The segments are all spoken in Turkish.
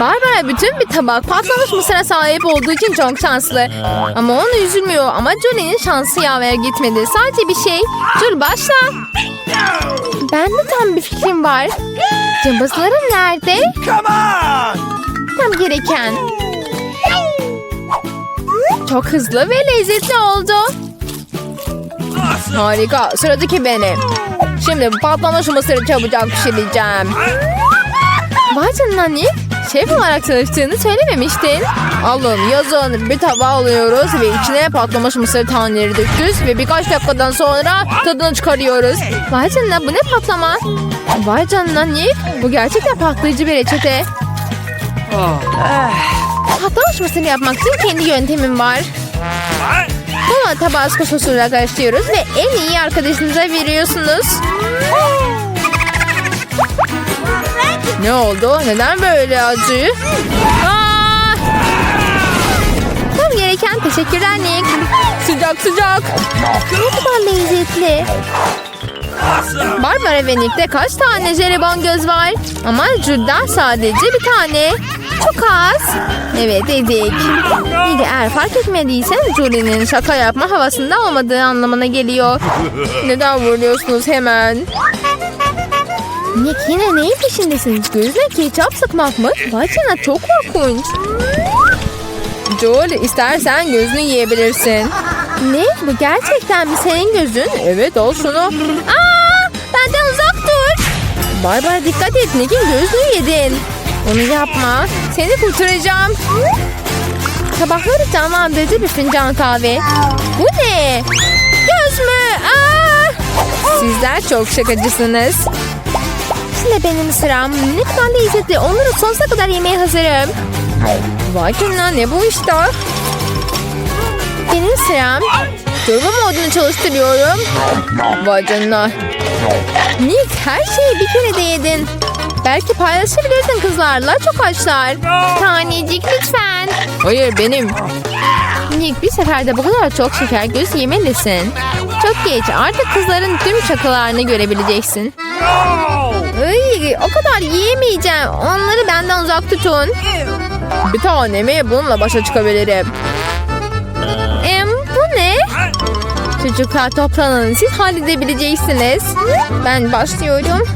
Barbara bütün bir tabak patlamış mısıra sahip olduğu için çok şanslı. Ama onu üzülmüyor. Ama Julie'nin şansı yaver gitmedi. Sadece bir şey. Julie başla. Ben de tam bir fikrim var. Cımbızların nerede? Tam gereken. Çok hızlı ve lezzetli oldu. Harika. Sıradaki benim. Şimdi patlamış mısırı çabucak pişireceğim. Vay canına. Şef olarak çalıştığını söylememiştin. Alın yazın bir tabağa alıyoruz ve içine patlamış mısır taneleri döküyoruz ve birkaç dakikadan sonra tadını çıkarıyoruz. Vay canına bu ne patlama? Vay canına Nick. Bu gerçekten patlayıcı bir reçete. Patlamış mısır yapmak için kendi yöntemim var. Bunu tabasco sosuyla karıştırıyoruz ve en iyi arkadaşınıza veriyorsunuz. Ne oldu? Neden böyle acı? Tam gereken teşekkürler Nick. Sıcak sıcak. Ne kadar lezzetli. Barbara ve Nick'te kaç tane jelibon göz var? Ama Jude'dan sadece bir tane. Çok az. Evet dedik. Nick eğer fark etmediysen Julie'nin şaka yapma havasında olmadığı anlamına geliyor. Neden vuruyorsunuz hemen? Nick yine neyin peşindesiniz? Gözüne ketçap sıkmak mı? Vay canına çok korkunç. Joel istersen gözünü yiyebilirsin. Ne? Bu gerçekten mi senin gözün? Evet al şunu. Aa, benden uzak dur. Barbara dikkat et Nick'in gözünü yedin. Onu yapma. Seni kurtaracağım. Sabahları canlandırıcı bir fincan kahve. Bu ne? Göz mü? Aa! Sizler çok şakacısınız. Şimdi benim sıram. Ne kadar lezzetli. Onları sonsuza kadar yemeye hazırım. Vay canına ne bu işte? Benim sıram. Turbo modunu çalıştırıyorum. Vay canına. Nick her şeyi bir kere de yedin. Belki paylaşabilirsin kızlarla çok açlar. Tanecik lütfen. Hayır benim. Nick bir seferde bu kadar çok şeker göz yemelisin. Çok geç artık kızların tüm şakalarını görebileceksin. Ay, o kadar yiyemeyeceğim. Onları benden uzak tutun. Bir tanemi bununla başa çıkabilirim. Em, bu ne? Çocuklar toplanın. Siz halledebileceksiniz. Ben başlıyorum.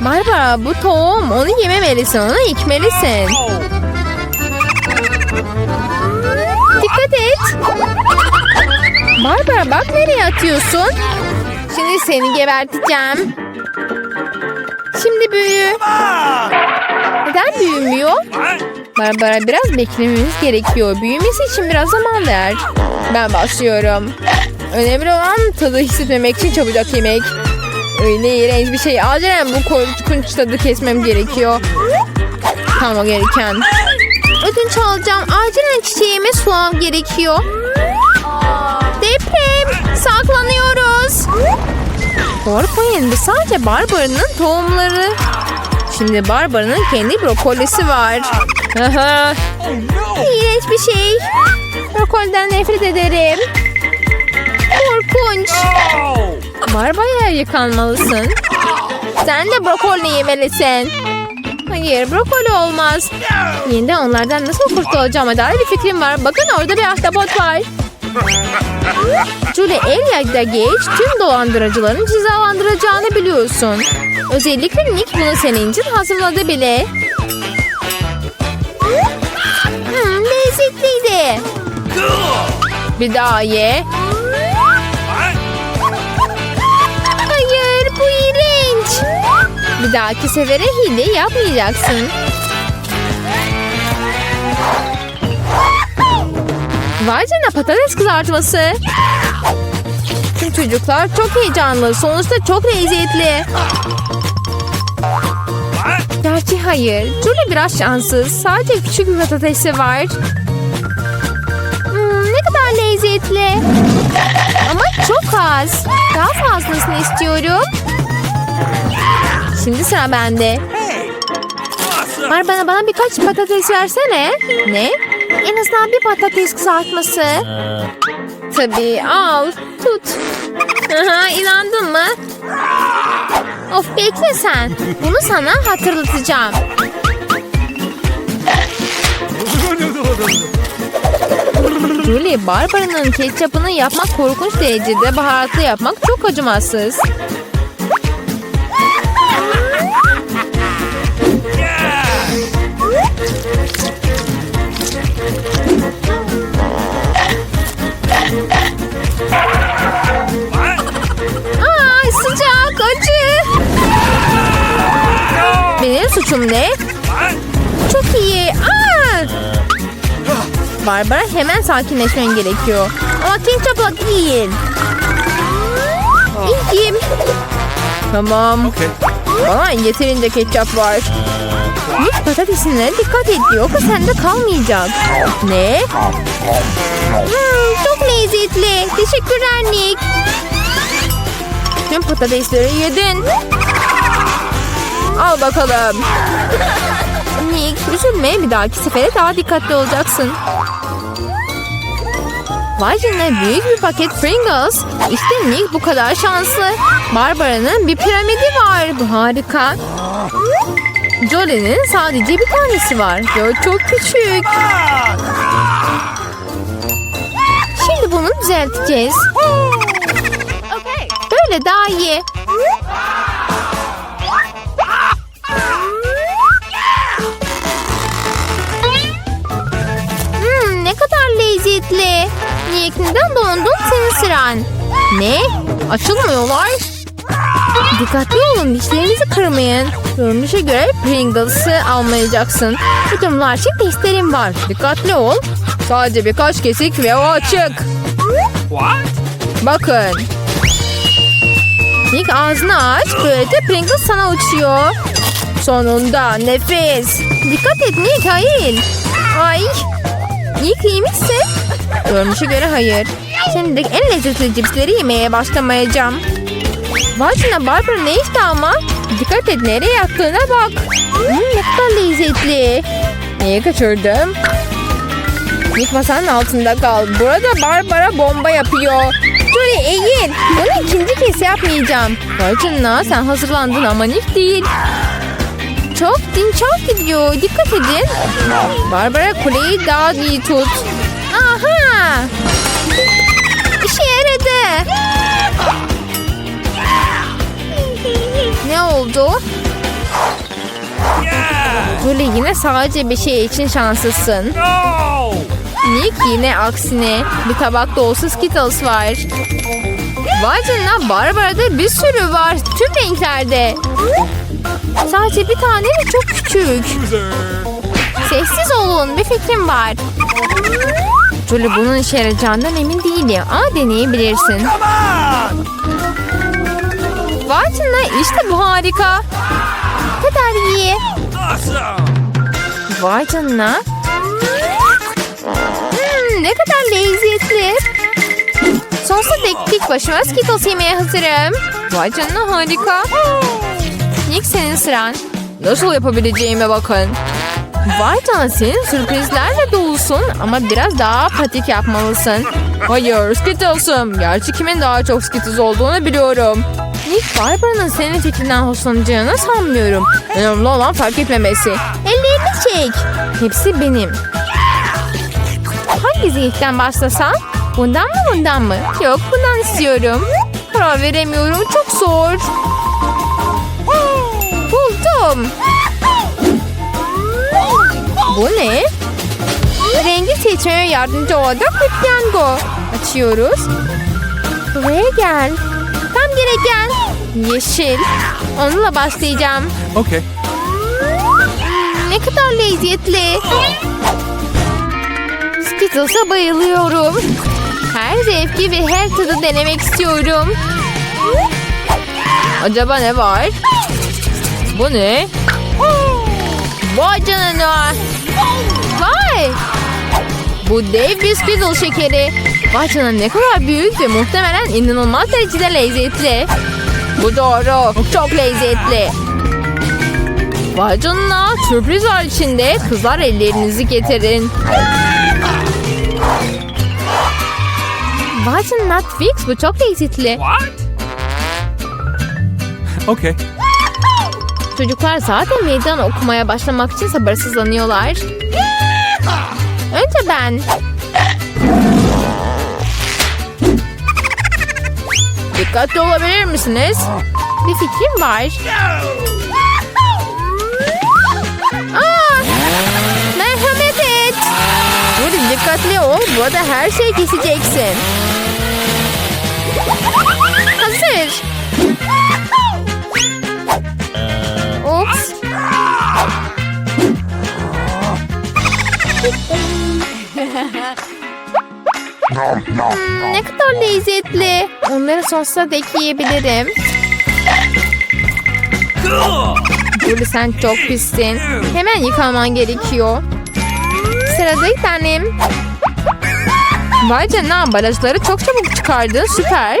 Barbara bu tohum. Onu yememelisin. Onu ekmelisin. Oh! Dikkat et. Barbara bak nereye atıyorsun. Şimdi seni geberteceğim. Şimdi büyü. Neden büyümüyor? Barbara biraz beklememiz gerekiyor. Büyümesi için biraz zaman ver. Ben başlıyorum. Önemli olan tadı hissetmemek için çabucak yemek. Öyle iğrenç bir şey. Acilen bu korkunç tadı kesmem gerekiyor. Tamam gereken. Ödünç alacağım. Acilen çiçeğime sulam gerekiyor. Deprem. Saklanıyoruz. Korkmayın. Bu sadece Barbara'nın tohumları. Şimdi Barbara'nın kendi brokolisi var. İğrenç bir şey. Brokolden nefret ederim. Korkunç. No! Barbara yıkanmalısın. Sen de brokoli yemelisin. Hayır brokoli olmaz. Yeniden onlardan nasıl kurtulacağıma dair bir fikrim var. Bakın orada bir ahtapot var. Julie Elia'da geç tüm dolandırıcıların cezalandıracağını biliyorsun. Özellikle Nick bunu senin için hazırladı bile. Hmm, lezzetliydi. Bir daha ye. Hayır bu iğrenç. Bir dahaki sefere hile yapmayacaksın. Vay canına patates kızartması. Tüm çocuklar çok heyecanlı. Sonuçta çok lezzetli. Gerçi hayır. Julie biraz şanssız. Sadece küçük bir patatesi var. Hmm, ne kadar lezzetli. Ama çok az. Daha fazlasını istiyorum. Şimdi sıra bende. Var bana bana birkaç patates versene. Ne? En azından bir patates kızartması. Tabii al. Tut. Aha, inandın mı? Of bekle sen. Bunu sana hatırlatacağım. Julie, Barbara'nın ketçapını yapmak korkunç derecede baharatlı yapmak çok acımasız. What? Çok iyi. Aa! Barbara hemen sakinleşmen gerekiyor. Ama ketçapla değil. İyiyim. Tamam. Okay. Bana yeterince ketçap var. Nick patatesine dikkat et yoksa sende kalmayacak. Ne? Hmm, çok lezzetli. Teşekkürler Nick. Tüm patatesleri yedin. Al bakalım. Nick üzülme bir dahaki sefere daha dikkatli olacaksın. Vay canına büyük bir paket Pringles. İşte Nick bu kadar şanslı. Barbara'nın bir piramidi var. Bu harika. Jolie'nin sadece bir tanesi var. Ve o çok küçük. Şimdi bunu düzelteceğiz. Böyle daha iyi. Lezzetli. Nick neden dondun senin sıran? Ne? Açılmıyorlar. Dikkatli olun dişlerinizi kırmayın. Görünüşe göre Pringles'ı almayacaksın. Bu durumlar için testlerim var. Dikkatli ol. Sadece birkaç kesik ve o açık. What? Bakın. Nick ağzını aç. Böylece Pringles sana uçuyor. Sonunda nefes. Dikkat et Nick hayır. Ay. Nick iyi misin? Görünüşe göre hayır. Şimdi en lezzetli cipsleri yemeye başlamayacağım. Canına Barbara ne işte ama? Dikkat et nereye yattığına bak. Hmm, ne kadar lezzetli. Neyi kaçırdım? Nick masanın altında kal. Burada Barbara bomba yapıyor. Şöyle eğil. Bunu ikinci kez yapmayacağım. Canına sen hazırlandın ama Nick değil. Çok din çok gidiyor. Dikkat edin. Barbara kuleyi daha iyi tut. Aha. İşe yaradı. Ne oldu? Julie yine sadece bir şey için şanslısın. Nick yine aksine bir tabak dolusu Skittles var. Vay canına Barbara'da bir sürü var. Tüm renklerde. Sadece bir tane de çok küçük. Sessiz olun bir fikrim var. Julie bunun işe yarayacağından emin değilim ama deneyebilirsin. Vay canına işte bu harika. Kadar iyi. Vay canına. Hmm, ne kadar lezzetli. Sonsuza dek tek başıma Skittles yemeye hazırım. Vay canına harika. Nick senin sıran. Nasıl yapabileceğime bakın. Vay senin sürprizlerle dolusun ama biraz daha pratik yapmalısın. Hayır Skittles'ım. Gerçi kimin daha çok Skittles olduğunu biliyorum. Nick Barbara'nın senin fikrinden hoşlanacağını sanmıyorum. Önemli olan fark etmemesi. Ellerini çek. Hepsi benim. Hangi zeytten başlasam? Bundan mı bundan mı? Yok bundan istiyorum. Karar veremiyorum çok zor. Buldum. Bu ne? Rengi seçmeye yardımcı olacak bir piyango. Açıyoruz. Buraya gel. Tam gereken. Yeşil. Onunla başlayacağım. Okay. Ne kadar lezzetli. Skittles'a bayılıyorum. Her zevki ve her tadı denemek istiyorum. Acaba ne var? Bu ne? Vay canına. Vay. Bu dev bir Skittle şekeri. Vay canına ne kadar büyük ve muhtemelen inanılmaz derecede lezzetli. Bu doğru. Çok lezzetli. Vay canına sürpriz var içinde. Kızlar ellerinizi getirin. Vay canına Twix bu çok lezzetli. What? Okay. Çocuklar zaten meydan okumaya başlamak için sabırsızlanıyorlar. Önce ben. Dikkatli olabilir misiniz? Bir fikrim var. Aa, merhamet et. Hadi dikkatli ol. Burada her şeyi keseceksin. Hazır. Ne kadar lezzetli. Onları sosla da. Cool. Burada sen çok pissin. Hemen yıkaman gerekiyor. Sıradaki tanem. Vay canına ambalajları çok çabuk çıkardın. Süper.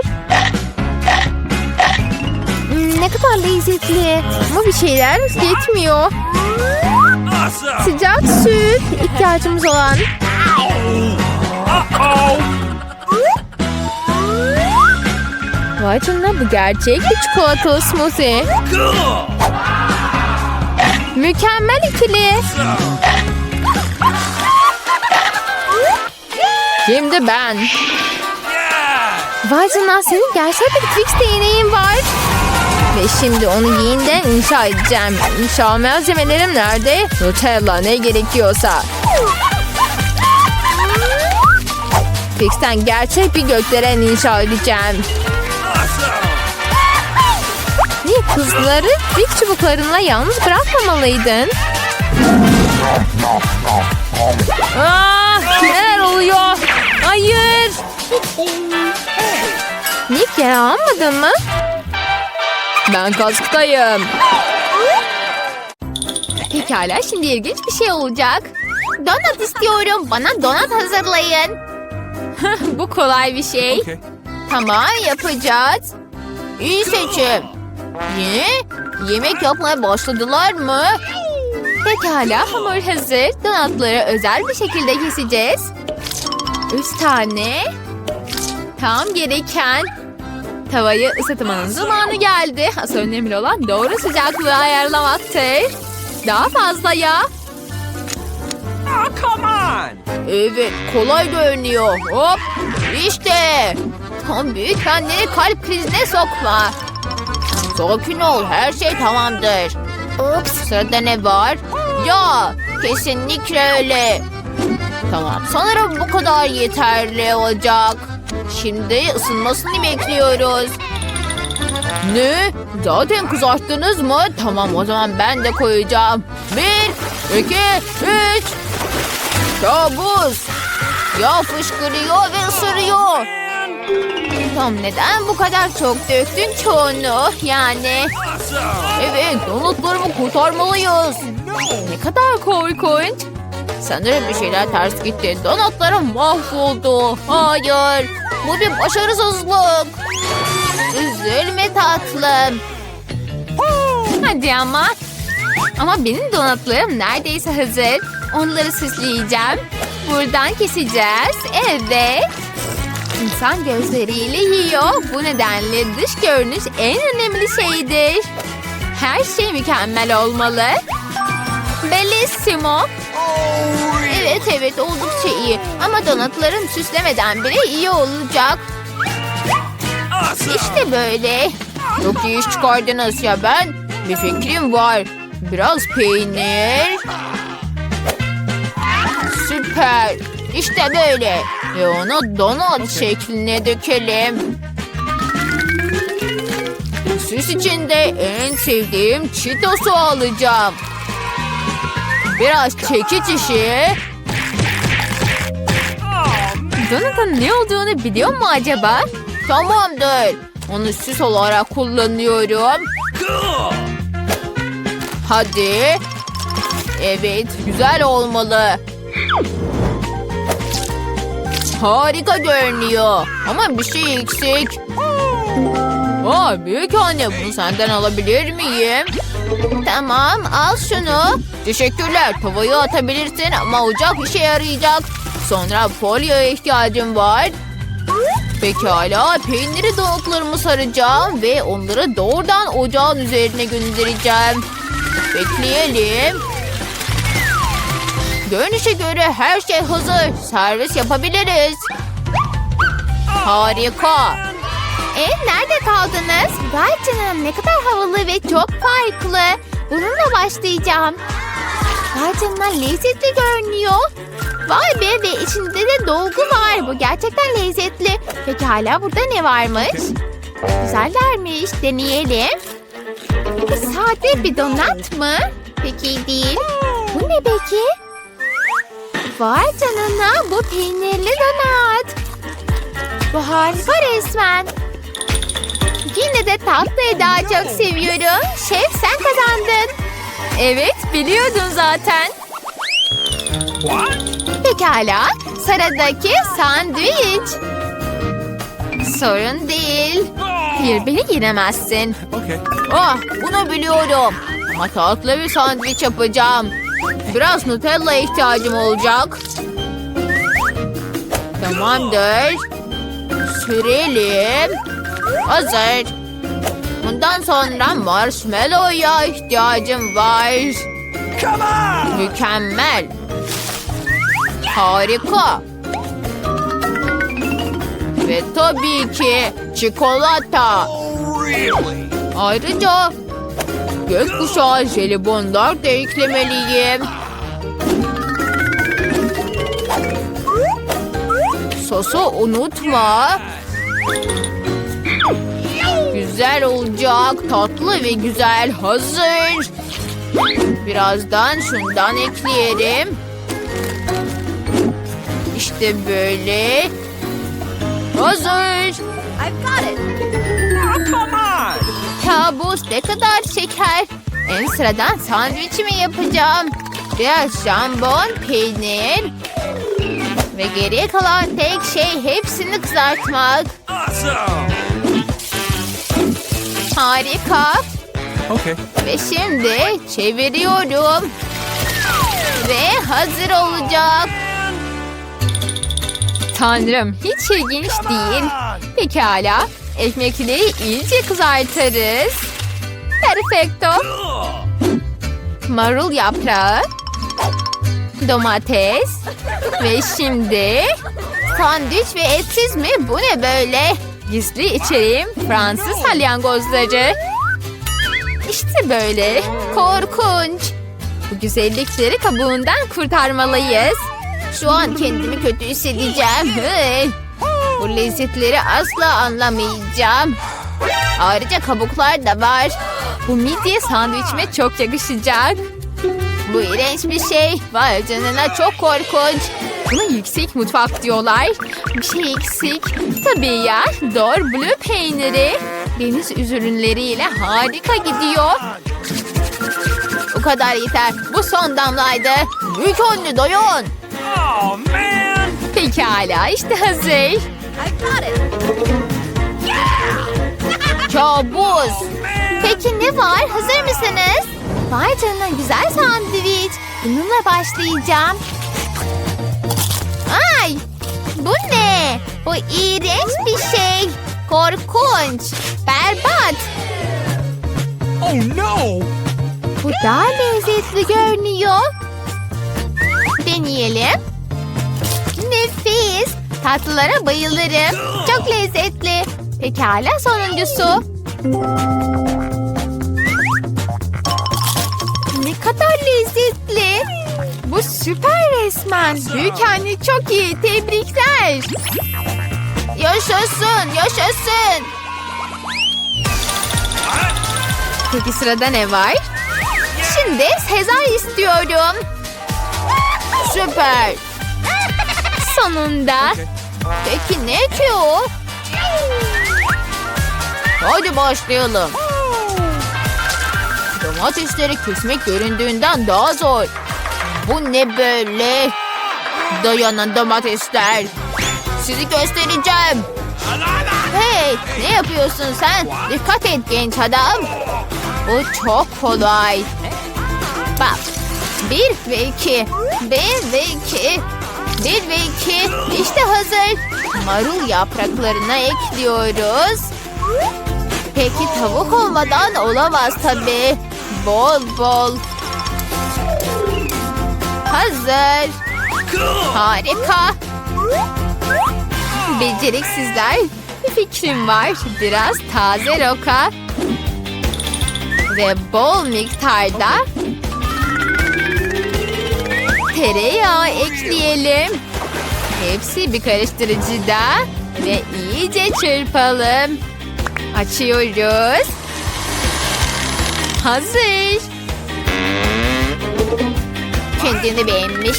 Hmm, ne kadar lezzetli. Ama bir şeyler yetmiyor. Sıcak süt ihtiyacımız olan. Vay canına bu gerçek bir çikolatalı smoothie. Mükemmel ikili. Şimdi ben. Vay canına senin gerçek bir Twix değneğin var. Şimdi onu yeniden inşa edeceğim. İnşa malzemelerim nerede? Nutella ne gerekiyorsa. Twix'ten gerçek bir gökdelen inşa edeceğim. Niye kızları Twix çubuklarınla yalnız bırakmamalıydın? Aa, neler oluyor? Hayır. Nick yer almadın mı? Ben kasktayım. Pekala şimdi ilginç bir şey olacak. Donat istiyorum. Bana donat hazırlayın. Bu kolay bir şey. Okay. Tamam yapacağız. İyi seçim. Ne? Yemek yapmaya başladılar mı? Pekala hamur hazır. Donatları özel bir şekilde keseceğiz. Üç tane. Tam gereken. Tavayı ısıtmanın zamanı geldi. Asıl önemli olan doğru sıcaklığı ayarlamaktır. Daha fazla yağ. Oh, come on. Evet kolay görünüyor. Hop işte. Tam büyük anneni kalp krizine sokma. Sakin ol her şey tamamdır. Ups sırada ne var? Ya kesinlikle öyle. Tamam sanırım bu kadar yeterli olacak. Şimdi ısınmasını bekliyoruz. Ne? Zaten kızarttınız mı? Tamam o zaman ben de koyacağım. Bir, iki, üç. Kabus. Yağ fışkırıyor ve ısırıyor. Tom neden bu kadar çok döktün çoğunu? Yani evet donutlarımı kurtarmalıyız. Ne kadar korkunç. Sanırım bir şeyler ters gitti. Donutlarım mahvoldu. Hayır. Bu bir başarısızlık. Üzülme tatlım. Hadi ama. Ama benim donatlarım neredeyse hazır. Onları süsleyeceğim. Buradan keseceğiz. Evet. İnsan gözleriyle yiyor. Bu nedenle dış görünüş en önemli şeydir. Her şey mükemmel olmalı. Bellissimo. Evet evet oldukça iyi. Ama donatlarım süslemeden bile iyi olacak. İşte böyle. Çok iyi iş çıkardınız ya ben. Bir fikrim var. Biraz peynir. Süper. İşte böyle. Ve onu donat şekline dökelim. Süs içinde en sevdiğim çitosu alacağım. Biraz çekiç işi. Donat'ın ne olduğunu biliyor mu acaba? Tamamdır. Onu süs olarak kullanıyorum. Hadi. Evet, güzel olmalı. Harika görünüyor. Ama bir şey eksik. Aa, büyük anne bunu senden alabilir miyim? Tamam al şunu. Teşekkürler tavayı atabilirsin ama ocak işe yarayacak. Sonra folyoya ihtiyacım var. Pekala peyniri donutlarımı saracağım ve onları doğrudan ocağın üzerine göndereceğim. Bekleyelim. Görünüşe göre her şey hazır. Servis yapabiliriz. Harika. E nerede kaldınız? Vay canına ne kadar havalı ve çok farklı. Bununla başlayacağım. Vay canına lezzetli görünüyor. Vay be ve içinde de dolgu var. Bu gerçekten lezzetli. Peki hala burada ne varmış? Güzellermiş. Deneyelim. Sade bir donat mı? Peki değil. Bu ne peki? Vay canına bu peynirli donat. Bu harika resmen. Yine de tatlıyı daha çok seviyorum. Şef sen kazandın. Evet biliyordun zaten. What? Pekala. Sıradaki sandviç. Sorun değil. Hayır beni yenemezsin. Okay. Oh bunu biliyorum. Ama tatlı bir sandviç yapacağım. Biraz Nutella ihtiyacım olacak. Tamamdır. Sürelim. Hazır. Bundan sonra marshmallow'a ihtiyacım var. Come on! Mükemmel. Harika. Ve tabii ki çikolata. Ayrıca gökkuşağı jelibonlar da eklemeliyim. Sosu unutma. Güzel olacak. Tatlı ve güzel. Hazır. Birazdan şundan ekleyelim. İşte böyle. Hazır. Oh, come on! Kabus ne kadar şeker. En sıradan sandviçimi yapacağım. Biraz jambon, peynir. Ve geriye kalan tek şey hepsini kızartmak. Awesome! Harika. Okay. Ve şimdi çeviriyorum. Ve hazır olacak. Tanrım hiç ilginç değil. Pekala. Ekmekleri iyice kızartırız. Perfecto. Marul yaprağı, domates ve şimdi sandviç ve etsiz mi? Bu ne böyle? Gizli içeriğim Fransız salyangozları. İşte böyle. Korkunç. Bu güzellikleri kabuğundan kurtarmalıyız. Şu an kendimi kötü hissedeceğim. Bu lezzetleri asla anlamayacağım. Ayrıca kabuklar da var. Bu midye sandviçime çok yakışacak. Bu iğrenç bir şey. Vay canına çok korkunç. Buna yüksek mutfak diyorlar. Bir şey eksik. Tabii ya. Dor blue peyniri. Deniz ürünleriyle harika gidiyor. Bu kadar yeter. Bu son damlaydı. Büyük önlü doyun. Oh, man! Pekala işte hazır. Kabus. Peki ne var? Hazır mısınız? Vay canına güzel sandviç. Bununla başlayacağım. Ay! Bu ne? Bu iğrenç bir şey. Korkunç. Berbat. Oh, no! Bu daha lezzetli görünüyor. Deneyelim. Nefis. Tatlılara bayılırım. Çok lezzetli. Pekala sonuncusu. Ne kadar lezzetli. Bu süper resmen. Büyük anne çok iyi. Tebrikler. Yaşasın, yaşasın. Peki sırada ne var? Şimdi Sezar istiyorum. Süper. Sonunda. Peki ne ki o? Hadi başlayalım. Domatesleri kesmek göründüğünden daha zor. Bu ne böyle? Dayanın domatesler. Sizi göstereceğim. Hey ne yapıyorsun sen? Dikkat et genç adam. Bu çok kolay. Bir ve iki. Bir ve iki. Bir ve iki. İşte hazır. Marul yapraklarına ekliyoruz. Peki tavuk olmadan olamaz tabii. Bol bol. hazır. Harika. Beceriksizler. Bir fikrim var. Biraz taze roka. Ve bol miktarda tereyağı ekleyelim. Hepsi bir karıştırıcıda ve iyice çırpalım. Açıyoruz. Hazır. Kendini beğenmiş.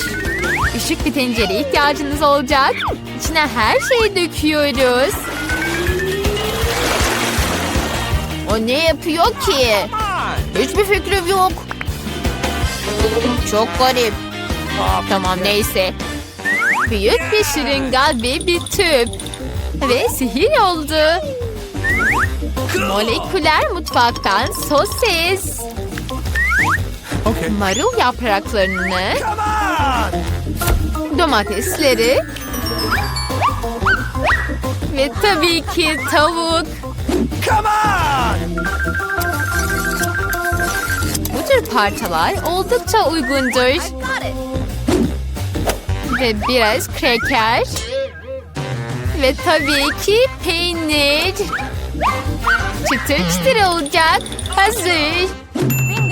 Küçük bir tencereye ihtiyacınız olacak. İçine her şeyi döküyoruz. O ne yapıyor ki? Hiçbir fikrim yok. Çok garip. Tamam neyse. Büyük bir şırınga ve bir tüp. Ve sihir oldu. Moleküler mutfaktan sosis. Okay. Marul yapraklarını, domatesleri ve tabii ki tavuk. Come on. Bu tür parçalar oldukça uygundur. Ve biraz kreker. Ve tabii ki peynir. Çıtır çıtır olacak. Hazır.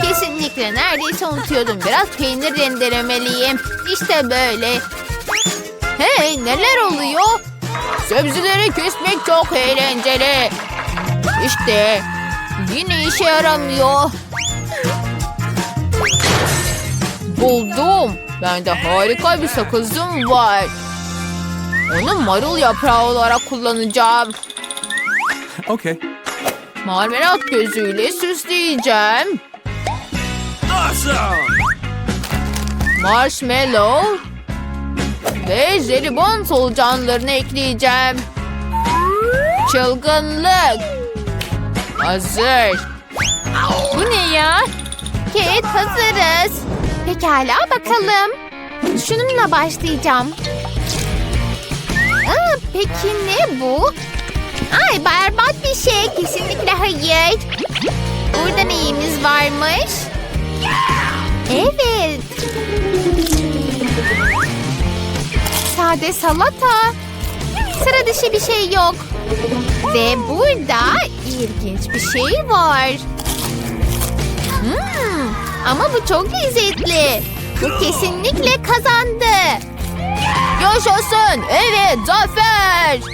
Kesinlikle neredeyse unutuyordum. Biraz peynir rendelemeliyim. İşte böyle. Hey neler oluyor? Sebzeleri kesmek çok eğlenceli. İşte yine işe yaramıyor. Buldum. Bende harika bir sakızım var. Onu marul yaprağı olarak kullanacağım. Okay. Marmelat gözüyle süsleyeceğim. Awesome. Marshmallow ve jelibon solucanlarını ekleyeceğim. Çılgınlık. Hazır. Bu ne ya? Kate hazırız. Pekala bakalım. Şununla başlayacağım. Aa, peki ne bu? Ay berbat bir şey. Kesinlikle hayır. Burada neyimiz varmış? Evet. Sade salata. Sıra dışı bir şey yok. Ve burada ilginç bir şey var. Hmm, ama bu çok lezzetli. Bu kesinlikle kazandı. Yaşasın. Evet zafer.